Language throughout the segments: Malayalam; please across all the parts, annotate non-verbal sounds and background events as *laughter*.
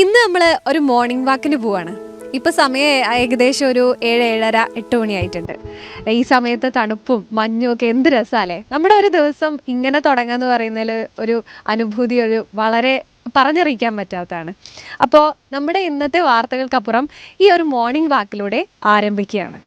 ഇന്ന് നമ്മൾ ഒരു മോർണിംഗ് വാക്കിന് പോവാണ്. ഇപ്പൊ സമയം ഏകദേശം ഒരു ഏഴ് ഏഴര എട്ട് മണിയായിട്ടുണ്ട് ഈ സമയത്ത് തണുപ്പും മഞ്ഞും ഒക്കെ എന്ത് രസമല്ലേ നമ്മുടെ ഒരു ദിവസം ഇങ്ങനെ തുടങ്ങുക തുടങ്ങാന്ന് പറയുന്നതിൽ ഒരു അനുഭൂതി ഒരു വളരെ പറഞ്ഞറിയിക്കാൻ പറ്റാത്തതാണ്. അപ്പോൾ നമ്മുടെ ഇന്നത്തെ വാർത്തകൾക്കപ്പുറം ഈ ഒരു മോർണിംഗ് വാക്കിലൂടെ ആരംഭിക്കുകയാണ്.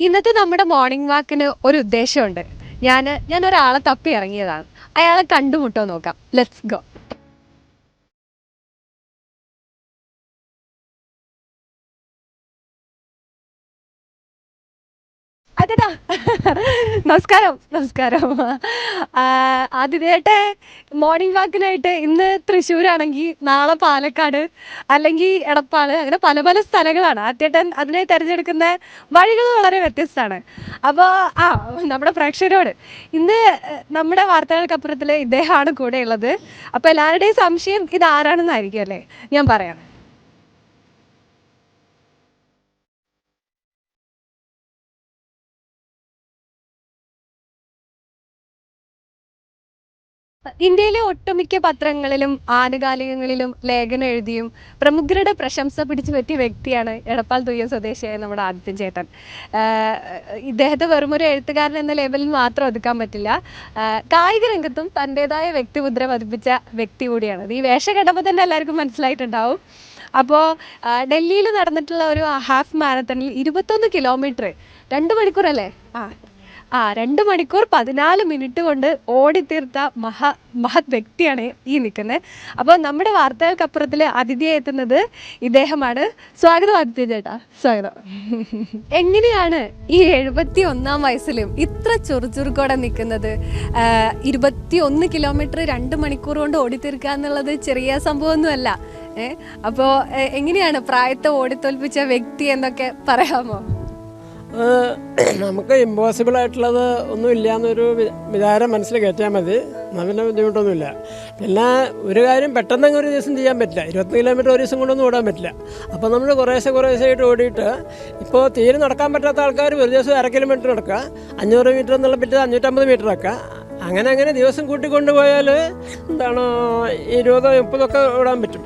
ഇന്നത്തെ നമ്മുടെ മോർണിംഗ് വാക്കിന് ഒരു ഉദ്ദേശമുണ്ട്. ഞാൻ ഞാൻ ഒരാളെ തപ്പി ഇറങ്ങിയതാണ്. അയാളെ കണ്ടുമുട്ടോ നോക്കാം. ലെറ്റ്സ് ഗോ അതെടാ നമസ്കാരം നമസ്കാരം. ആദ്യമായിട്ട് മോർണിംഗ് വാക്കിനായിട്ട് ഇന്ന് തൃശ്ശൂരാണെങ്കിൽ നാളെ പാലക്കാട് അല്ലെങ്കിൽ എടപ്പാൾ അങ്ങനെ പല പല സ്ഥലങ്ങളാണ്. ആദ്യേട്ടൻ അതിനെ തിരഞ്ഞെടുക്കുന്ന വഴികൾ വളരെ വ്യത്യസ്തമാണ്. അപ്പോൾ ആ നമ്മുടെ പ്രേക്ഷകരോട് ഇന്ന് നമ്മുടെ വാർത്തകൾക്കപ്പുറത്തിൽ ഇദ്ദേഹമാണ് കൂടെ ഉള്ളത് അപ്പോൾ എല്ലാവരുടെയും സംശയം ഇത് ആരാണെന്നായിരിക്കും അല്ലേ? ഞാൻ പറയാം. ഇന്ത്യയിലെ ഒട്ടുമിക്ക പത്രങ്ങളിലും ആനുകാലികങ്ങളിലും ലേഖനം എഴുതിയും പ്രമുഖരുടെ പ്രശംസ പിടിച്ചു പറ്റിയ വ്യക്തിയാണ് എടപ്പാൾ തുയ്യ സ്വദേശിയായ നമ്മുടെ ആദിത്യൻ ചേട്ടൻ. ഇദ്ദേഹത്തെ വെറും ഒരു എഴുത്തുകാരൻ എന്ന ലേബലിൽ മാത്രം ഒതുക്കാൻ പറ്റില്ല. കായിക രംഗത്തും തന്റെതായ വ്യക്തിമുദ്ര പതിപ്പിച്ച വ്യക്തി കൂടിയാണ്. ഈ കണ്ടപ്പോൾ തന്നെ എല്ലാവർക്കും മനസ്സിലായിട്ടുണ്ടാവും. അപ്പോൾ ഡൽഹിയിൽ നടന്നിട്ടുള്ള ഒരു ഹാഫ് മാരത്തണിൽ ഇരുപത്തൊന്ന് കിലോമീറ്റർ രണ്ട് മണിക്കൂറല്ലേ? ആ ആ രണ്ട് മണിക്കൂർ പതിനാല് മിനിറ്റ് കൊണ്ട് ഓടിത്തീർത്ത മഹ മഹത് വ്യക്തിയാണ് ഈ നിൽക്കുന്നത്. അപ്പോൾ നമ്മുടെ വാർത്തകൾക്കപ്പുറത്തിൽ അതിഥിയെ എത്തുന്നത് ഇദ്ദേഹമാണ്. സ്വാഗതം ആദിത്യ ചേട്ടാ. സ്വാഗതം. എങ്ങനെയാണ് ഈ എഴുപത്തി ഒന്നാം വയസ്സിലും ഇത്ര ചുറുചുറുക്കോടെ നിൽക്കുന്നത്? ഇരുപത്തി ഒന്ന് കിലോമീറ്റർ രണ്ട് മണിക്കൂർ കൊണ്ട് ഓടിത്തീർക്കുക എന്നുള്ളത് ചെറിയ സംഭവമൊന്നുമല്ല. ഏഹ് അപ്പോൾ എങ്ങനെയാണ് പ്രായത്തെ ഓടിത്തോൽപ്പിച്ച വ്യക്തി എന്നൊക്കെ പറയാമോ? നമുക്ക് ഇമ്പോസിബിൾ ആയിട്ടുള്ളത് ഒന്നും ഇല്ല എന്നൊരു വിചാരം മനസ്സിൽ കയറ്റിയാൽ മതി. നല്ല ബുദ്ധിമുട്ടൊന്നുമില്ല. പിന്നെ ഒരു കാര്യം പെട്ടെന്നങ്ങ് ഒരു ദിവസം ചെയ്യാൻ പറ്റില്ല. ഇരുപത്തി കിലോമീറ്റർ ഒരു ദിവസം കൊണ്ടൊന്നും ഓടാൻ പറ്റില്ല. അപ്പോൾ നമ്മൾ കുറേശ്ശെ കുറേശ്ശെ ആയിട്ട് ഓടിയിട്ട് ഇപ്പോൾ തീരെ നടക്കാൻ പറ്റാത്ത ആൾക്കാർ ഒരു ദിവസം അര കിലോമീറ്റർ നടക്കുക അഞ്ഞൂറ് മീറ്റർ എന്നുള്ള പറ്റിയത് അഞ്ഞൂറ്റമ്പത് മീറ്റർ ആക്കുക. അങ്ങനെ അങ്ങനെ ദിവസം കൂട്ടിക്കൊണ്ട് പോയാൽ എന്താണ് ഇരുപതോ മുപ്പതൊക്കെ ഓടാൻ പറ്റും.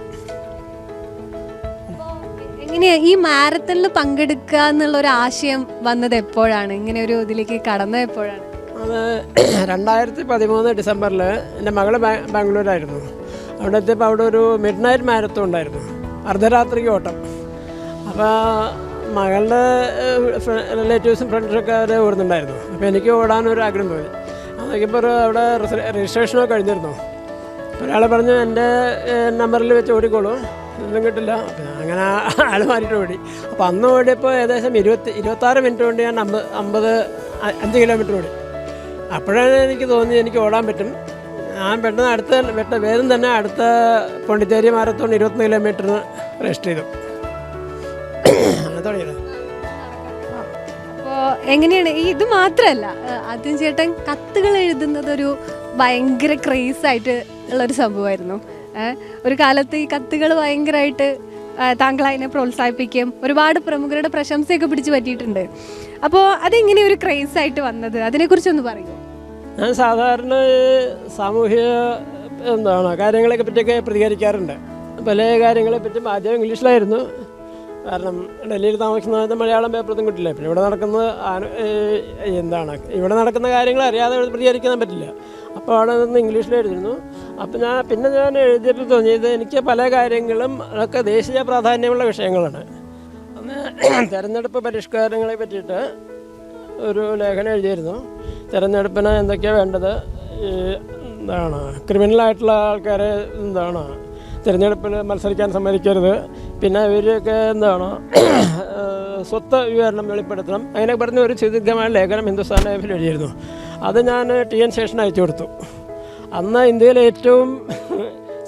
എങ്ങനെയാ ഈ മാരത്തണിൽ പങ്കെടുക്കുക എന്നുള്ള ഒരു ആശയം വന്നത് എപ്പോഴാണ്? ഇങ്ങനെ ഒരു ഇതിലേക്ക് കടന്നത് എപ്പോഴാണ്? അത് *clears throat* രണ്ടായിരത്തി പതിമൂന്ന് ഡിസംബറിൽ എന്റെ മകൾ ബാംഗ്ലൂരായിരുന്നു. അവിടെ എത്തിയപ്പോൾ അവിടെ ഒരു മിഡ് നൈറ്റ് മാരത്തോൺ ഉണ്ടായിരുന്നു. അർദ്ധരാത്രിക്ക് ഓട്ടം. അപ്പോൾ മകളുടെ റിലേറ്റീവ്സും ഫ്രണ്ട്സൊക്കെ അവർ ഓടുന്നുണ്ടായിരുന്നു. അപ്പോൾ എനിക്ക് ഓടാനൊരു ആഗ്രഹം തോന്നി. അതൊക്കെപ്പോൾ അവിടെ രജിസ്ട്രേഷനൊക്കെ കഴിഞ്ഞിരുന്നു. ഒരാൾ പറഞ്ഞു എന്റെ നമ്പറിൽ വെച്ച് ഓടിക്കോളൂ. ഒന്നും കിട്ടില്ല. അങ്ങനെ ആൾ മാറിയിട്ട് ഓടി. അപ്പോൾ അന്ന് ഓടിയപ്പോൾ ഏകദേശം ഇരുപത്തി ഇരുപത്താറ് മിനിറ്റ് കൊണ്ട് ഞാൻ അമ്പത് അമ്പത് അഞ്ച് കിലോമീറ്റർ ഓടി. അപ്പോഴാണ് എനിക്ക് തോന്നി എനിക്ക് ഓടാൻ പറ്റും. ഞാൻ പെട്ടെന്ന് അടുത്ത പെട്ട വേഗം തന്നെ അടുത്ത പോണ്ടിച്ചേരി മാരത്തോൺ ഇരുപത്തൊന്ന് കിലോമീറ്ററിന് റെസ്റ്റ് ചെയ്തു. അങ്ങനെ തുടങ്ങിയത് അപ്പോൾ എങ്ങനെയാണ്? ഈ ഇത് മാത്രമല്ല ആദ്യം ചേട്ടൻ കത്തുകൾ എഴുതുന്നത് ഒരു ഭയങ്കര ക്രേസ് ആയിട്ട് ഉള്ളൊരു സംഭവമായിരുന്നു. ഒരു കാലത്ത് ഈ കത്തുകൾ ഭയങ്കരമായിട്ട് താങ്കൾ അതിനെ പ്രോത്സാഹിപ്പിക്കുകയും ഒരുപാട് പ്രമുഖരുടെ പ്രശംസയൊക്കെ പിടിച്ചു പറ്റിയിട്ടുണ്ട്. അപ്പോൾ അതെങ്ങനെ ഒരു ക്രേസ് ആയിട്ട് വന്നത്? അതിനെക്കുറിച്ചൊന്ന് പറയൂ. ഞാൻ സാധാരണ സാമൂഹ്യ എന്താണ് കാര്യങ്ങളെ പറ്റിയൊക്കെ പ്രതികരിക്കാറുണ്ട്. പല കാര്യങ്ങളെ പറ്റി ആദ്യം ഇംഗ്ലീഷിലായിരുന്നു. കാരണം ഡൽഹിയിൽ താമസിക്കുന്ന മലയാളം പേപ്പറൊന്നും കിട്ടില്ല. പിന്നെ ഇവിടെ നടക്കുന്ന എന്താണ് ഇവിടെ നടക്കുന്ന കാര്യങ്ങൾ അറിയാതെ പ്രതികരിക്കാൻ പറ്റില്ല. അപ്പോൾ അവിടെ നിന്ന് ഇംഗ്ലീഷിൽ അപ്പോൾ ഞാൻ പിന്നെ ഞാൻ എഴുതിയിട്ട് തോന്നിയത് എനിക്ക് പല കാര്യങ്ങളും അതൊക്കെ ദേശീയ പ്രാധാന്യമുള്ള വിഷയങ്ങളാണ്. അന്ന് തിരഞ്ഞെടുപ്പ് പരിഷ്കാരങ്ങളെ പറ്റിയിട്ട് ഒരു ലേഖനം എഴുതിയിരുന്നു. തിരഞ്ഞെടുപ്പിന് എന്തൊക്കെയാണ് വേണ്ടത്? ഈ എന്താണ്? ക്രിമിനലായിട്ടുള്ള ആൾക്കാരെ എന്താണ്? തിരഞ്ഞെടുപ്പിൽ മത്സരിക്കാൻ സമ്മതിക്കരുത്. പിന്നെ ഇവരൊക്കെ എന്താണ്? സ്വത്ത് വിവരണം വെളിപ്പെടുത്തണം. അങ്ങനെ പറഞ്ഞ ഒരു സുദീർഘമായ ലേഖനം ഹിന്ദുസ്ഥാൻ ലൈഫിൽ എഴുതിയിരുന്നു. അത് ഞാൻ ടി എൻ ശേഷൻ അയച്ചു കൊടുത്തു. അന്ന് ഇന്ത്യയിലെ ഏറ്റവും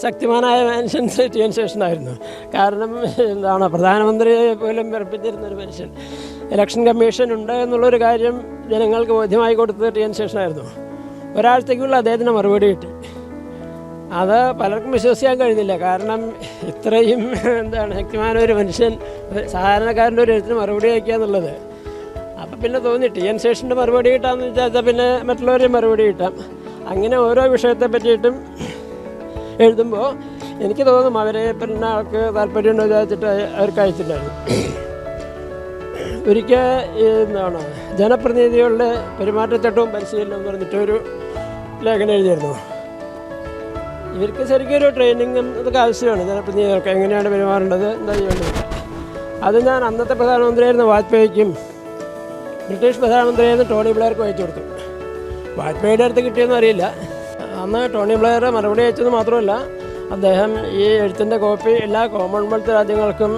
ശക്തിമാനായ മനുഷ്യൻ ടി എൻ ശേഷനായിരുന്നു. കാരണം എന്താണ് പ്രധാനമന്ത്രിയെ പോലും വിറപ്പിച്ചിരുന്ന ഒരു മനുഷ്യൻ. ഇലക്ഷൻ കമ്മീഷൻ ഉണ്ട് എന്നുള്ളൊരു കാര്യം ജനങ്ങൾക്ക് ബോധ്യമായി കൊടുത്തത് ടി എൻ ശേഷനായിരുന്നു. ഒരാഴ്ചയ്ക്കുള്ള അദ്ദേഹത്തിന് മറുപടി കിട്ടി. അത് പലർക്കും വിശ്വസിക്കാൻ കഴിഞ്ഞില്ല. കാരണം ഇത്രയും എന്താണ് ശക്തിമാന ഒരു മനുഷ്യൻ സാധാരണക്കാരന്റെ ഒരു എഴുത്തിന് മറുപടി അയക്കുക എന്നുള്ളത്. അപ്പം പിന്നെ തോന്നി ടി എൻ ശേഷന്റെ മറുപടി കിട്ടാമെന്ന് വിചാരിച്ചാൽ പിന്നെ മറ്റുള്ളവരെയും മറുപടി കിട്ടാം. അങ്ങനെ ഓരോ വിഷയത്തെ പറ്റിയിട്ടും എഴുതുമ്പോൾ എനിക്ക് തോന്നും അവരെ പിന്നെ ആൾക്ക് താല്പര്യമുണ്ടോ വിചാരിച്ചിട്ട് അവർക്ക് അയച്ചിട്ടുണ്ടായിരുന്നു. ഒരിക്കൽ എന്താണ് ജനപ്രതിനിധികളുടെ പെരുമാറ്റച്ചട്ടവും പരിശീലനം എന്ന് പറഞ്ഞിട്ടൊരു ലേഖനം എഴുതിയിരുന്നു. ഇവർക്ക് ശരിക്കും ഒരു ട്രെയിനിങ്ങും ഇതൊക്കെ ആവശ്യമാണ് ജനപ്രതിനിധികൾക്ക്. എങ്ങനെയാണ് പെരുമാറേണ്ടത് എന്താ ചെയ്യേണ്ടത്? അത് ഞാൻ അന്നത്തെ പ്രധാനമന്ത്രിയായിരുന്ന വാജ്പേയിക്കും ബ്രിട്ടീഷ് പ്രധാനമന്ത്രിയായിരുന്ന ടോണി ബ്ലെയർക്കും അയച്ചു കൊടുത്തു. വാജ്പേയിയുടെ അടുത്ത് കിട്ടിയെന്ന് അറിയില്ല. അന്ന് ടോണി ബ്ലെയറെ മറുപടി അയച്ചത് മാത്രമല്ല അദ്ദേഹം ഈ എഴുത്തിന്റെ കോപ്പി എല്ലാ കോമൺവെൽത്ത് രാജ്യങ്ങൾക്കും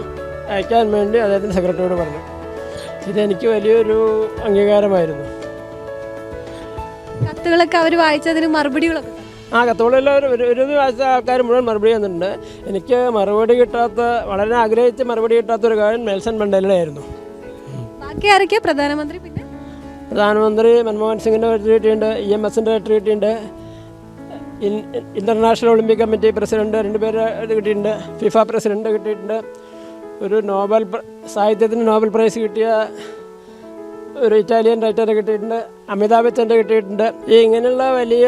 അയക്കാൻ വേണ്ടി അദ്ദേഹത്തിന്റെ സെക്രട്ടറിയോട് പറഞ്ഞു. ഇതെനിക്ക് വലിയൊരു അംഗീകാരമായിരുന്നു. കത്തുകളൊക്കെ അവർ വായിച്ചതിന് മറുപടികളൊക്കെ ആ കത്തോളെല്ലാം ഒരു ഒരു വായിച്ച ആൾക്കാർ മുഴുവൻ മറുപടി തന്നിട്ടുണ്ട്. എനിക്ക് മറുപടി കിട്ടാത്ത വളരെ ആഗ്രഹിച്ച് മറുപടി കിട്ടാത്ത ഒരു കാര്യം നെൽസൺ മണ്ടേലയുടെ ആയിരുന്നു. ബാക്കി ആരൊക്കെയാ പ്രധാനമന്ത്രി? പ്രധാനമന്ത്രി മൻമോഹൻ സിംഗിന്റെ ലെറ്റർ ഉണ്ട് ഇ എം എസിന്റെ ഇൻ- ഇന്റർനാഷണൽ ഒളിമ്പിക് കമ്മിറ്റി പ്രസിഡന്റ് രണ്ട് പേര് ഇത് കിട്ടിയിട്ടുണ്ട് ഫിഫ പ്രസിഡന്റ് കിട്ടിയിട്ടുണ്ട്. ഒരു നോബൽ സാഹിത്യത്തിന് നോബൽ പ്രൈസ് കിട്ടിയ ഒരു ഇറ്റാലിയൻ റൈറ്ററെ കിട്ടിയിട്ടുണ്ട് അമിതാഭ് ബച്ചന്റെ കിട്ടിയിട്ടുണ്ട്. ഈ ഇങ്ങനെയുള്ള വലിയ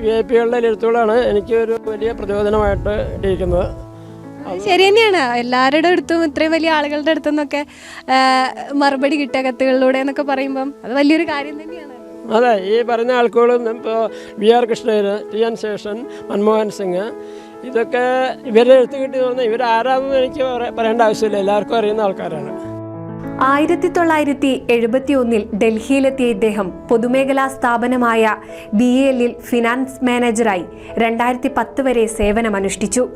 വി ഐ പികളുടെ എഴുത്തുകളാണ് എനിക്ക് ഒരു വലിയ പ്രചോദനമായിട്ട് ഇട്ടിരിക്കുന്നത് അത് ശരി തന്നെയാണ്. എല്ലാവരുടെ അടുത്തും ഇത്രയും വലിയ ആളുകളുടെ അടുത്തു നിന്നൊക്കെ മറുപടി കിട്ടുക കത്തുകളിലൂടെ എന്നൊക്കെ പറയുമ്പം അത് വലിയൊരു കാര്യം തന്നെയാണ്. അതെ ഈ പറഞ്ഞ ആൾക്കാരും ഇപ്പോൾ V R Krishna Iyer T N Seshan Manmohan Singh ഇതൊക്കെ ഇവരെ എടുത്തു കിട്ടി തോന്നുന്നത് ഇവരാരാണെന്ന് എനിക്ക് പറയേണ്ട ആവശ്യമില്ല. എല്ലാവർക്കും അറിയുന്ന ആൾക്കാരാണ്. ആയിരത്തി തൊള്ളായിരത്തി എഴുപത്തി ഒന്നിൽ ഡൽഹിയിലെത്തിയ ഇദ്ദേഹം പൊതുമേഖലാ സ്ഥാപനമായ ബി എല്ലിൽ ഫിനാൻസ് മാനേജറായി രണ്ടായിരത്തി പത്ത് വരെ സേവനമനുഷ്ഠിച്ചു.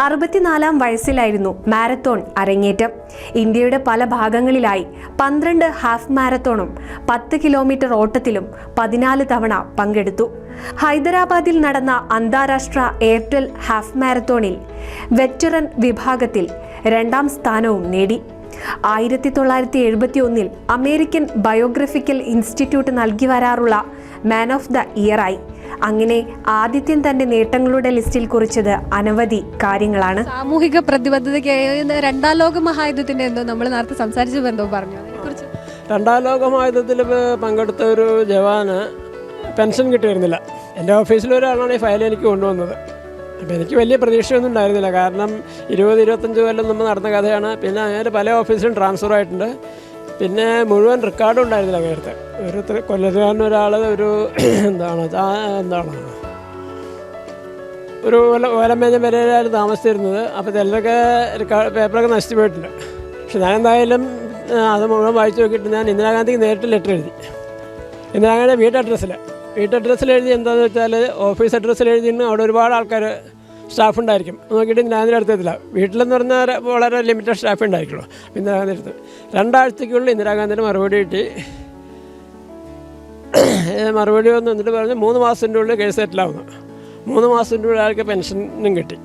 അറുപത്തിനാലാം വയസ്സിലായിരുന്നു മാരത്തോൺ അരങ്ങേറ്റം. ഇന്ത്യയുടെ പല ഭാഗങ്ങളിലായി പന്ത്രണ്ട് ഹാഫ് മാരത്തോണും പത്ത് കിലോമീറ്റർ ഓട്ടത്തിലും പതിനാല് തവണ പങ്കെടുത്തു. ഹൈദരാബാദിൽ നടന്ന അന്താരാഷ്ട്ര എയർടെൽ ഹാഫ് മാരത്തോണിൽ വെറ്ററൻ വിഭാഗത്തിൽ രണ്ടാം സ്ഥാനവും നേടി. ആയിരത്തി തൊള്ളായിരത്തി എഴുപത്തി ഒന്നിൽ അമേരിക്കൻ ബയോഗ്രഫിക്കൽ ഇൻസ്റ്റിറ്റ്യൂട്ട് നൽകി വരാറുള്ള മാൻ ഓഫ് ദ ഇയറായി. അങ്ങനെ ആദിത്യൻ തന്റെ നേട്ടങ്ങളുടെ ലിസ്റ്റിൽ കുറിച്ചത് അനവധി കാര്യങ്ങളാണ്. സാമൂഹിക പ്രതിബദ്ധതയ്ക്ക് രണ്ടാം ലോക മഹായുദ്ധത്തിന്റെ എന്തോ നമ്മൾ നേരത്തെ സംസാരിച്ചു എന്തോ പറഞ്ഞു. രണ്ടാം ലോക മഹായുദ്ധത്തിൽ പങ്കെടുത്ത ഒരു ജവാന് പെൻഷൻ കിട്ടിയിരുന്നില്ല. എന്റെ ഓഫീസിൽ ഒരാളാണ് ഈ ഫയൽ എനിക്ക് കൊണ്ടുവന്നത്. അപ്പോൾ എനിക്ക് വലിയ പ്രതീക്ഷയൊന്നും ഉണ്ടായിരുന്നില്ല. കാരണം ഇരുപത് ഇരുപത്തഞ്ച് കൊല്ലം നമ്മൾ നടന്ന കഥയാണ്. പിന്നെ അങ്ങനെ പല ഓഫീസിലും ട്രാൻസ്ഫർ ആയിട്ടുണ്ട്. പിന്നെ മുഴുവൻ റെക്കോർഡും ഉണ്ടായിരുന്നില്ല നേരത്തെ ഒരു കൊല്ലത്തുകാരൻ ഒരാൾ ഒരു *clears throat* എന്താണ് എന്താണ്? ഒരു ഓല ഓലമേഞ്ഞ വരെയായിരുന്നു താമസിച്ചിരുന്നത്. അപ്പോൾ ചിലരൊക്കെ പേപ്പറൊക്കെ നശിച്ചു പോയിട്ടുണ്ട്. പക്ഷെ ഞാൻ എന്തായാലും അത് മുഴുവൻ വായിച്ചു നോക്കിയിട്ട് ഞാൻ ഇന്ദിരാഗാന്ധിക്ക് നേരിട്ട് ലെറ്റർ എഴുതി. ഇന്ദിരാഗാന്ധിയുടെ വീട്ട് അഡ്രസ്സിൽ വീട്ട് അഡ്രസ്സിൽ എഴുതി എന്താണെന്ന് വെച്ചാൽ ഓഫീസ് അഡ്രസ്സിൽ എഴുതിയിട്ട് അവിടെ ഒരുപാട് ആൾക്കാർ സ്റ്റാഫ് ഉണ്ടായിരിക്കും. നോക്കിയിട്ട് ഞാനൊരു അടുത്തെത്തില്ല വീട്ടിലെന്ന് പറഞ്ഞാൽ വളരെ ലിമിറ്റഡ് സ്റ്റാഫ് ഉണ്ടായിരിക്കുള്ളൂ. ഇന്ദിരാഗാന്ധി അടുത്ത്. രണ്ടാഴ്ചക്കുള്ളിൽ ഇന്ദിരാഗാന്ധിയുടെ മറുപടി കിട്ടി. മറുപടി വന്ന് എന്നിട്ട് പറഞ്ഞു മൂന്ന് മാസത്തിന്റെ ഉള്ളിൽ കേസ് സെറ്റിലാവുന്നു മൂന്ന് മാസത്തിന്റെ ഉള്ളിൽ ആൾക്ക് പെൻഷനും കിട്ടി.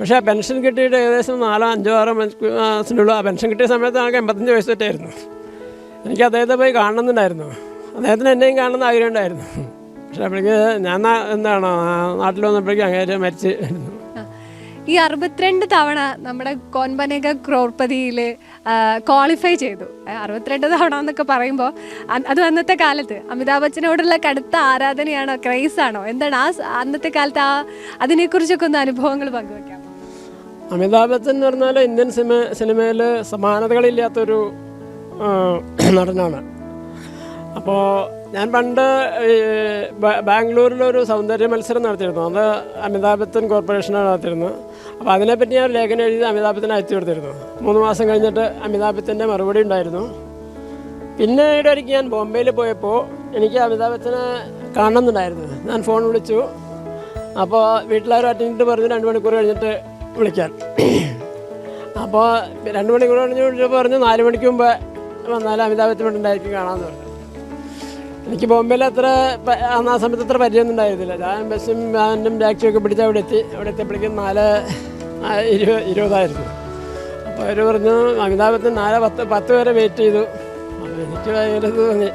പക്ഷേ ആ പെൻഷൻ കിട്ടിയിട്ട് ഏകദേശം നാലോ അഞ്ചോ ആറോ മാസത്തിനുള്ളിൽ ആ പെൻഷൻ കിട്ടിയ സമയത്ത് ആൾക്ക് എൺപത്തഞ്ച് വയസ്സ് തെറ്റായിരുന്നു. എനിക്ക് അദ്ദേഹത്തെ പോയി കാണണമെന്നുണ്ടായിരുന്നു. അദ്ദേഹത്തിന് എന്നെയും കാണണമെന്ന് ആഗ്രഹം ഉണ്ടായിരുന്നു. പക്ഷെ അപ്പോഴേക്ക് ഞാൻ എന്താണ് നാട്ടിൽ വന്നപ്പോഴേക്കും അങ്ങേരെ മരിച്ച്. ഈ അറുപത്തിരണ്ട് തവണ നമ്മുടെ കോൻബനേക ക്രോർപതിയിൽ ക്വാളിഫൈ ചെയ്തു. അറുപത്തിരണ്ട് തവണ എന്നൊക്കെ പറയുമ്പോൾ അത് അന്നത്തെ കാലത്ത്. അമിതാഭ് ബച്ചനോടുള്ള കടുത്ത ആരാധനയാണോ ക്രൈസ് ആണോ? എന്താണ് ആ അന്നത്തെ കാലത്ത് ആ അതിനെക്കുറിച്ചൊക്കെ ഒന്ന് അനുഭവങ്ങൾ പങ്കുവെക്കാം അമിതാഭ് ബച്ചൻ എന്ന് പറഞ്ഞാൽ ഇന്ത്യൻ സിനിമ സിനിമയിൽ സമാനതകളില്ലാത്തൊരു *clears throat* നടനാണ്. അപ്പോൾ ഞാൻ പണ്ട് ബാംഗ്ലൂരിലൊരു സൗന്ദര്യ മത്സരം നടത്തിയിരുന്നു. അത് അമിതാഭ് ബച്ചൻ കോർപ്പറേഷനാണ് നടത്തിയിരുന്നത് അപ്പോൾ അതിനെപ്പറ്റി ഞാൻ ലേഖനം എഴുതി അമിതാഭ് ബച്ചനെ അയച്ചു കൊടുത്തിരുന്നു. മൂന്ന് മാസം കഴിഞ്ഞിട്ട് അമിതാഭ് ബച്ചന്റെ മറുപടി ഉണ്ടായിരുന്നു. പിന്നീട് ഒരിക്കൽ ഞാൻ ബോംബെയിൽ പോയപ്പോൾ എനിക്ക് അമിതാഭ് ബച്ചനെ കാണണമെന്നുണ്ടായിരുന്നു. ഞാൻ ഫോൺ വിളിച്ചു. അപ്പോൾ വീട്ടിലാരും അറ്റൻഡ് പറഞ്ഞു രണ്ട് മണിക്കൂർ കഴിഞ്ഞിട്ട് വിളിക്കാൻ. അപ്പോൾ രണ്ട് മണിക്കൂർ കഴിഞ്ഞ് വിളിച്ചപ്പോൾ പറഞ്ഞു നാല് മണിക്ക് മുമ്പ് വന്നാൽ അമിതാഭ് ബച്ചൻ ഉണ്ടായിരിക്കും കാണാമെന്ന് പറഞ്ഞു. എനിക്ക് ബോംബെയിൽ അത്ര ആ സമയത്ത് അത്ര പരിചയമൊന്നും ഉണ്ടായിരുന്നില്ല. ഞാൻ ബസ്സും വാനും ടാക്സിയൊക്കെ പിടിച്ച് അവിടെ എത്തി അവിടെ എത്തിയപ്പോഴേക്കും നാല് ഇരുപത് ഇരുപതായിരുന്നു. അപ്പോൾ അവർ പറഞ്ഞു അമിതാഭ് നാല് പത്ത് പത്ത് വരെ വെയിറ്റ് ചെയ്തു. എനിക്ക് ഭയങ്കര തോന്നി?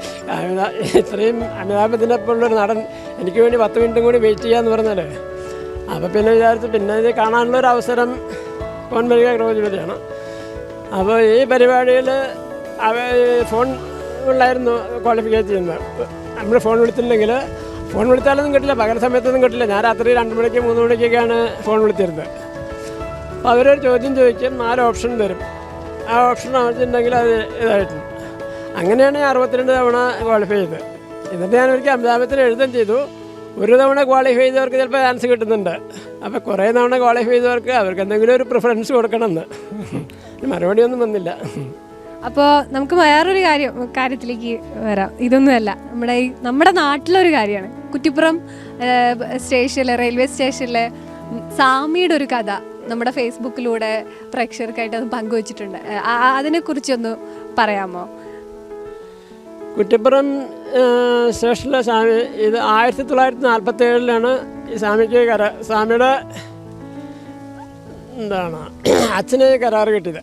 ഇത്രയും അമിതാഭ് ബച്ചനെ പോലുള്ളൊരു നടൻ എനിക്ക് വേണ്ടി പത്ത് മിനിറ്റും കൂടി വെയിറ്റ് ചെയ്യാമെന്ന് പറഞ്ഞല്ലേ അപ്പോൾ പിന്നെ വിചാരിച്ചു പിന്നെ ഇത് കാണാനുള്ള ഒരു അവസരം ഫോൺ വരിക വരെയാണ് അപ്പോൾ ഈ പരിപാടിയിൽ അവ ഫോൺ ഉള്ളായിരുന്നു ക്വാളിഫിക്കേ ചെയ്യുന്നത് നമ്മൾ ഫോൺ വിളിച്ചിട്ടുണ്ടെങ്കിൽ ഫോൺ വിളിച്ചാലൊന്നും കിട്ടില്ല. പകൽ സമയത്തൊന്നും കിട്ടില്ല. ഞാൻ രാത്രി രണ്ട് മണിക്ക് മൂന്ന് മണിക്കൊക്കെയാണ് ഫോൺ വിളിച്ചിരുന്നത്. അപ്പോൾ അവരൊരു ചോദ്യം ചോദിക്കും. നാല് ഓപ്ഷൻ തരും. ആ ഓപ്ഷൻ ആവശ്യമുണ്ടെങ്കിൽ അത് ഇതായിട്ടുണ്ട്. അങ്ങനെയാണ് ഞാൻ അറുപത്തിരണ്ട് തവണ ക്വാളിഫൈ ചെയ്തത്. എന്നിട്ട് ഞാൻ ഒരിക്കൽ അമിതാഭത്തിന് എഴുതുകയും ചെയ്തു. ഒരു തവണ ക്വാളിഫൈ ചെയ്തവർക്ക് ചിലപ്പോൾ ചാൻസ് കിട്ടുന്നുണ്ട്. അപ്പോൾ കുറേ തവണ ക്വാളിഫൈ ചെയ്തവർക്ക് അവർക്ക് എന്തെങ്കിലും ഒരു പ്രിഫറൻസ് കൊടുക്കണമെന്ന്. മറുപടിയൊന്നും വന്നില്ല. അപ്പോൾ നമുക്ക് വേറൊരു കാര്യം കാര്യത്തിലേക്ക് വരാം. ഇതൊന്നുമല്ല നമ്മുടെ ഈ നമ്മുടെ നാട്ടിലൊരു കാര്യമാണ്. കുറ്റിപ്പുറം സ്റ്റേഷനിലെ റെയിൽവേ സ്റ്റേഷനിലെ സാമിയുടെ ഒരു കഥ നമ്മുടെ ഫേസ്ബുക്കിലൂടെ പ്രേക്ഷകർക്കായിട്ട് അത് പങ്കുവച്ചിട്ടുണ്ട്. അതിനെക്കുറിച്ചൊന്ന് പറയാമോ? കുറ്റിപ്പുറം സ്റ്റേഷനിലെ സ്വാമി ഇത് ആയിരത്തി തൊള്ളായിരത്തി നാൽപ്പത്തി ഏഴിലാണ് ഈ സ്വാമിക്ക് കര സ്വാമിയുടെ എന്താണ്? അച്ഛന് കരാറ് കിട്ടിയത്.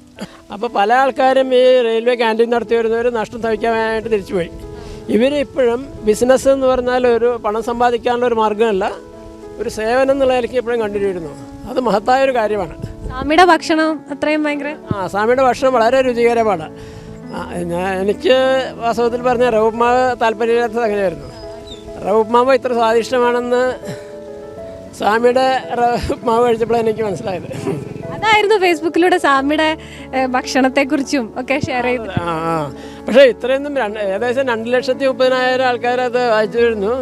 അപ്പോൾ പല ആൾക്കാരും ഈ റെയിൽവേ ക്യാന്റീൻ നടത്തി വരുന്നവർ നഷ്ടം സഹിക്കാനായിട്ട് തിരിച്ചുപോയി. ഇവരിപ്പോഴും ബിസിനസ് എന്ന് പറഞ്ഞാൽ ഒരു പണം സമ്പാദിക്കാനുള്ള ഒരു മാർഗമല്ല ഒരു സേവനം എന്നുള്ള നിലയ്ക്ക് ഇപ്പോഴും കണ്ടിന്യൂ ചെയ്യുന്നു അത് മഹത്തായ ഒരു കാര്യമാണ്. സ്വാമിയുടെ ഭക്ഷണം അത്രയും ഭയങ്കര ആ സ്വാമിയുടെ ഭക്ഷണം വളരെ രുചികരമാണ്. ഞാൻ എനിക്ക് വാസ്തവത്തിൽ പറഞ്ഞ റവുപ്മാവ് താല്പര്യമില്ലാത്തത് അങ്ങനെയായിരുന്നു. റവുപ്മാവ് ഇത്ര സ്വാദിഷ്ടമാണെന്ന് സ്വാമിയുടെ മാവ് കഴിച്ചപ്പോഴാണ് എനിക്ക് മനസ്സിലായത്. അതായിരുന്നു ഫേസ്ബുക്കിലൂടെ സ്വാമിയുടെ ഭക്ഷണത്തെ ഭക്ഷണത്തെക്കുറിച്ചും ഒക്കെ ഷെയർ ചെയ്ത് ആ ആ. പക്ഷേ ഇത്രയൊന്നും രണ്ട് ഏകദേശം രണ്ട് ലക്ഷത്തി മുപ്പതിനായിരം ആൾക്കാർ അത് വായിച്ചിരുന്നു.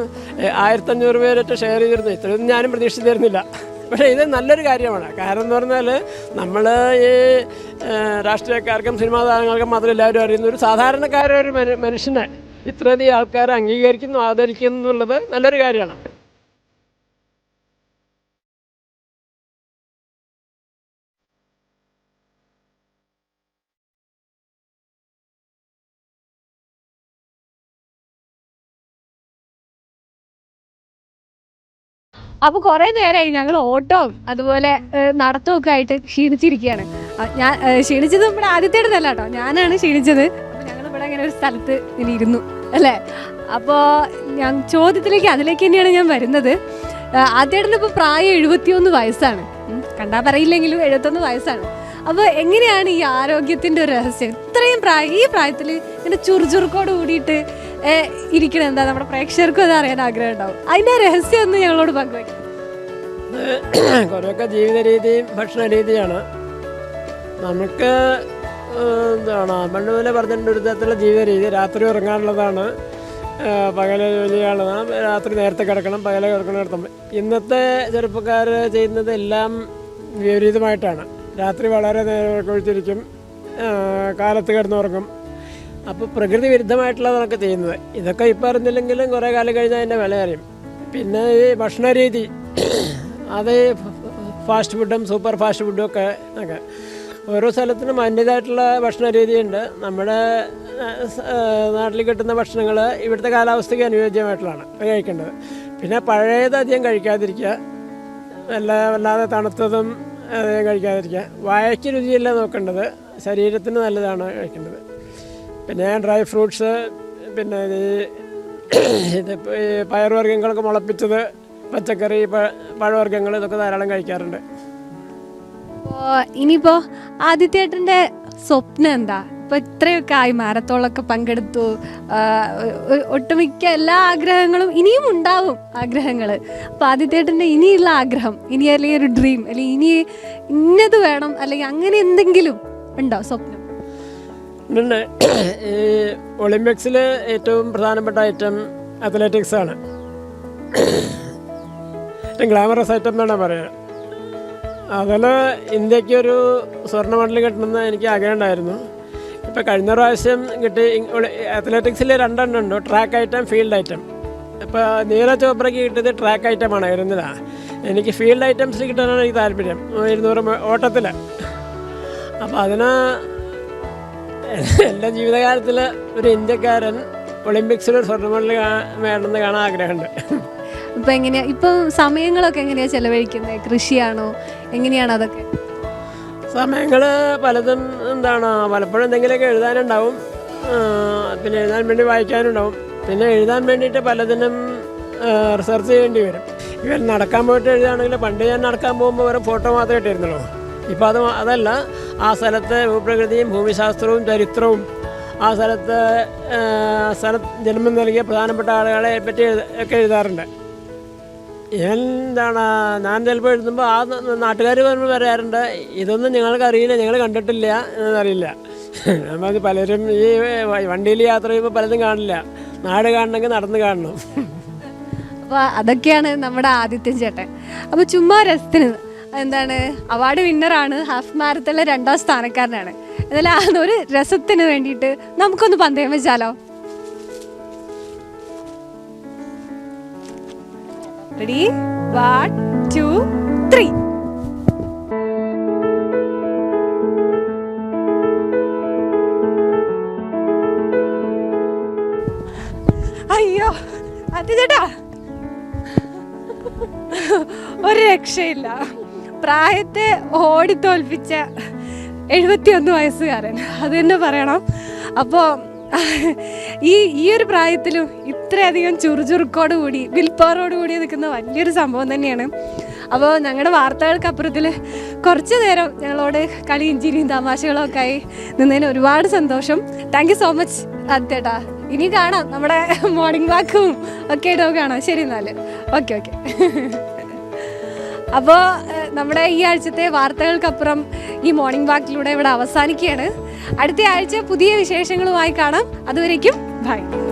ആയിരത്തഞ്ഞൂറ് പേരൊക്കെ ഷെയർ ചെയ്തിരുന്നു. ഇത്രയൊന്നും ഞാനും പ്രതീക്ഷിച്ചിരുന്നില്ല. പക്ഷേ ഇത് നല്ലൊരു കാര്യമാണ്. കാരണം എന്ന് പറഞ്ഞാൽ നമ്മൾ ഈ ഏഹ്, രാഷ്ട്രീയക്കാർക്കും സിനിമാ താരങ്ങൾക്കും മാത്രം എല്ലാവരും അറിയുന്ന ഒരു സാധാരണക്കാരൊരു മനു- മനുഷ്യനെ ഇത്രയധികം ആൾക്കാരെ അംഗീകരിക്കുന്നു ആദരിക്കുന്നു എന്നുള്ളത് നല്ലൊരു കാര്യമാണ്. അപ്പൊ കുറെ നേരമായി ഞങ്ങൾ ഓട്ടവും അതുപോലെ നടത്തവും ഒക്കെ ആയിട്ട് ക്ഷീണിച്ചിരിക്കുകയാണ് ഞാൻ ക്ഷീണിച്ചത് നമ്മുടെ ആദ്യത്തേടല്ല കേട്ടോ. ഞാനാണ് ക്ഷീണിച്ചത്. അപ്പൊ ഞങ്ങൾ ഇവിടെ ഇങ്ങനെ ഒരു സ്ഥലത്ത് ഇങ്ങനെ ഇരുന്നു അല്ലേ? അപ്പോൾ ഞാൻ ചോദ്യത്തിലേക്ക് അതിലേക്ക് തന്നെയാണ് ഞാൻ വരുന്നത്. ആദ്യേട്ടന് ഇപ്പോൾ പ്രായം എഴുപത്തിയൊന്ന് വയസ്സാണ്. കണ്ടാൽ കണ്ടാ പറയില്ലെങ്കിലും എഴുപത്തൊന്ന് വയസ്സാണ്. അപ്പോൾ എങ്ങനെയാണ് ഈ ആരോഗ്യത്തിന്റെ ഒരു രഹസ്യം? ഇത്രയും പ്രായം ഈ പ്രായത്തിൽ ഇങ്ങനെ ചുറുചുറുക്കോട് കൂടിയിട്ട് ഏഹ്, ഇരിക്കണത് എന്താ? നമ്മുടെ പ്രേക്ഷകർക്കും അത് അറിയാൻ ആഗ്രഹം ഉണ്ടാവും. അതിന്റെ രഹസ്യം ഒന്ന് ഞങ്ങളോട് പങ്കുവയ്ക്കും *clears throat* കുറേയൊക്കെ ജീവിത രീതിയും ഭക്ഷണ രീതിയാണ്. നമുക്ക് എന്താണ് പണ്ട് മുതലേ പറഞ്ഞിട്ടുണ്ട് ഒരു തരത്തിലുള്ള ജീവിത രീതി രാത്രി ഉറങ്ങാനുള്ളതാണ്. പകലെ ജോലിയാണ്. രാത്രി നേരത്തെ കിടക്കണം പകലെ കിടക്കണം ഇന്നത്തെ ചെറുപ്പക്കാർ ചെയ്യുന്നത് എല്ലാം വിപരീതമായിട്ടാണ്. രാത്രി വളരെ നേരം കുഴിച്ചിരിക്കും കാലത്ത് കിടന്നുറങ്ങും. അപ്പോൾ പ്രകൃതി വിരുദ്ധമായിട്ടുള്ളതൊക്കെ ചെയ്യുന്നത്. ഇതൊക്കെ ഇപ്പം അറിഞ്ഞില്ലെങ്കിലും കുറേ കാലം കഴിഞ്ഞാൽ അതിന്റെ വില അറിയും. പിന്നെ ഈ ഭക്ഷണ രീതി അത് ഫാസ്റ്റ് ഫുഡും സൂപ്പർ ഫാസ്റ്റ് ഫുഡും ഒക്കെ ഒക്കെ ഓരോ സ്ഥലത്തിനും അതിന്റേതായിട്ടുള്ള ഭക്ഷണ രീതിയുണ്ട്. നമ്മുടെ നാട്ടിൽ കിട്ടുന്ന ഭക്ഷണങ്ങൾ ഇവിടുത്തെ കാലാവസ്ഥയ്ക്ക് അനുയോജ്യമായിട്ടുള്ളതാണ്. കഴിക്കേണ്ടത്. പിന്നെ പഴയത് അധികം കഴിക്കാതിരിക്കുക. നല്ല വല്ലാതെ തണുത്തതും അധികം കഴിക്കാതിരിക്കുക. വായയ്ക്ക് രുചിയല്ല നോക്കേണ്ടത്. ശരീരത്തിന് നല്ലതാണ് കഴിക്കേണ്ടത്. പിന്നെ ഡ്രൈ ഫ്രൂട്ട്സ് പിന്നെ ഈ *coughs* ഇത് ഈ പയറുവർഗങ്ങളൊക്കെ മുളപ്പിച്ചത് പച്ചക്കറി പഴവർഗങ്ങൾ ഇതൊക്കെ ധാരാളം കഴിക്കാറുണ്ട്. ഇനിയിപ്പോ ആദിത്യേട്ടന്റെ സ്വപ്നം എന്താ? ഇപ്പൊ ഇത്രയൊക്കെ ആയി മാരത്തോളൊക്കെ പങ്കെടുത്തു. ഒട്ടുമിക്ക എല്ലാ ആഗ്രഹങ്ങളും ഇനിയും ഉണ്ടാവും ആഗ്രഹങ്ങൾ അപ്പൊ ആദിത്യേട്ടന്റെ ഇനിയുള്ള ആഗ്രഹം ഇനി അല്ലെങ്കിൽ ഒരു ഡ്രീം അല്ലെങ്കിൽ ഇനി ഇന്നത് വേണം അല്ലെങ്കിൽ അങ്ങനെ എന്തെങ്കിലും ഉണ്ടോ സ്വപ്നം? പിന്നെ ഈ ഒളിമ്പിക്സിൽ ഏറ്റവും പ്രധാനപ്പെട്ട ഐറ്റം അത്ലറ്റിക്സ് ആണ്. ഗ്ലാമറസ് ഐറ്റം എന്നാണ് പറയുക. അതിൽ ഇന്ത്യക്കൊരു സ്വർണ മെഡൽ കിട്ടണമെന്ന് എനിക്ക് ആഗ്രഹം ഉണ്ടായിരുന്നു. ഇപ്പോൾ കഴിഞ്ഞ പ്രാവശ്യം കിട്ടി അത്ലറ്റിക്സിൽ രണ്ടെണ്ണം ഉണ്ട്. ട്രാക്ക് ഐറ്റം ഫീൽഡ് ഐറ്റം ഇപ്പോൾ നീരജ് ചോപ്രയ്ക്ക് കിട്ടിയത് ട്രാക്ക് ഐറ്റമാണ് ഇരുന്നതാ എനിക്ക് ഫീൽഡ് ഐറ്റംസിൽ കിട്ടാനാണ് എനിക്ക് താല്പര്യം. ഇരുന്നൂറ് ഓട്ടത്തിൽ അപ്പോൾ അതിന് എന്റെ ജീവിതകാലത്തിൽ ഒരു ഇന്ത്യക്കാരൻ ഒളിമ്പിക്സിൽ ഒരു സ്വർണ മെഡൽ വേണമെന്ന് കാണാൻ ആഗ്രഹമുണ്ട്. ഇപ്പം എങ്ങനെയാ ഇപ്പം സമയങ്ങളൊക്കെ എങ്ങനെയാ ചെലവഴിക്കുന്നത് കൃഷിയാണോ? എങ്ങനെയാണ് അതൊക്കെ? സമയങ്ങൾ പലതും എന്താണ് പലപ്പോഴും എന്തെങ്കിലുമൊക്കെ എഴുതാനുണ്ടാവും. പിന്നെ എഴുതാൻ വേണ്ടി വായിക്കാനുണ്ടാവും. പിന്നെ എഴുതാൻ വേണ്ടിയിട്ട് പലതിനും റിസർച്ച് ചെയ്യേണ്ടി വരും. ഇവർ നടക്കാൻ പോയിട്ട് എഴുതുകയാണെങ്കിൽ പണ്ട് ഞാൻ നടക്കാൻ പോകുമ്പോൾ വേറെ ഫോട്ടോ മാത്രമേ ഇട്ടിരുന്നുള്ളൂ. ഇപ്പോൾ അത് അതല്ല ആ സ്ഥലത്തെ ഭൂപ്രകൃതിയും ഭൂമിശാസ്ത്രവും ചരിത്രവും ആ സ്ഥലത്ത് സ്ഥല ജന്മം നൽകിയ പ്രധാനപ്പെട്ട ആളുകളെ പറ്റി ഒക്കെ എഴുതാറുണ്ട്. എന്താണ് ഞാൻ ചിലപ്പോൾ എഴുതുമ്പോൾ ആ നാട്ടുകാർ വരുമ്പോൾ പറയാറുണ്ട് ഇതൊന്നും ഞങ്ങൾക്ക് അറിയില്ല ഞങ്ങൾ കണ്ടിട്ടില്ല എന്നറിയില്ല നമ്മൾ പലരും ഈ വണ്ടിയിൽ യാത്ര ചെയ്യുമ്പോൾ പലതും കാണില്ല. നാട് കാണണമെങ്കിൽ നടന്ന് കാണണം. അപ്പോൾ അതൊക്കെയാണ് നമ്മുടെ ആദിത്യൻ ചേട്ടൻ. അപ്പോൾ ചുമ്മാ രസത്തിന് എന്താണ്? അവാർഡ് വിന്നറാണ് ഹാഫ് മാരത്തണിലെ രണ്ടാം സ്ഥാനക്കാരനാണ്. എന്നാലും ആ ഒരു രസത്തിന് വേണ്ടിയിട്ട് നമുക്കൊന്ന് പന്തയം വെച്ചാലോ? റെഡി വൺ ടു ത്രീ അയ്യോ അത് ചേട്ടാ ഒരു രക്ഷയില്ല. പ്രായത്തെ ഓടിത്തോൽപ്പിച്ച എഴുപത്തിയൊന്ന് വയസ്സുകാരൻ. അത് തന്നെ പറയണം. അപ്പോൾ ഈ ഈ ഒരു പ്രായത്തിലും ഇത്രയധികം ചുറുചുറുക്കോട് കൂടി വിൽപ്പവറോട് കൂടി നിൽക്കുന്ന വലിയൊരു സംഭവം തന്നെയാണ്. അപ്പോൾ ഞങ്ങളുടെ വാർത്തകൾക്കപ്പുറത്തിൽ കുറച്ച് നേരം ഞങ്ങളോട് കളിയും ചിരിയും തമാശകളൊക്കെ ആയി നിന്നതിന് ഒരുപാട് സന്തോഷം. താങ്ക് യു സോ മച്ച് അത്തേട്ടാ ഇനി കാണാം. നമ്മുടെ മോർണിംഗ് വാക്കും ഒക്കെ ആയിട്ട് കാണാം. ശരി എന്നാൽ ഓക്കെ ഓക്കെ അപ്പോൾ നമ്മുടെ ഈ ആഴ്ചത്തെ വാർത്തകൾക്കപ്പുറം ഈ മോർണിംഗ് വാക്കിലൂടെ ഇവിടെ അവസാനിക്കുകയാണ്. അടുത്ത ആഴ്ച പുതിയ വിശേഷങ്ങളുമായി കാണാം. അതുവരേക്കും ബൈ.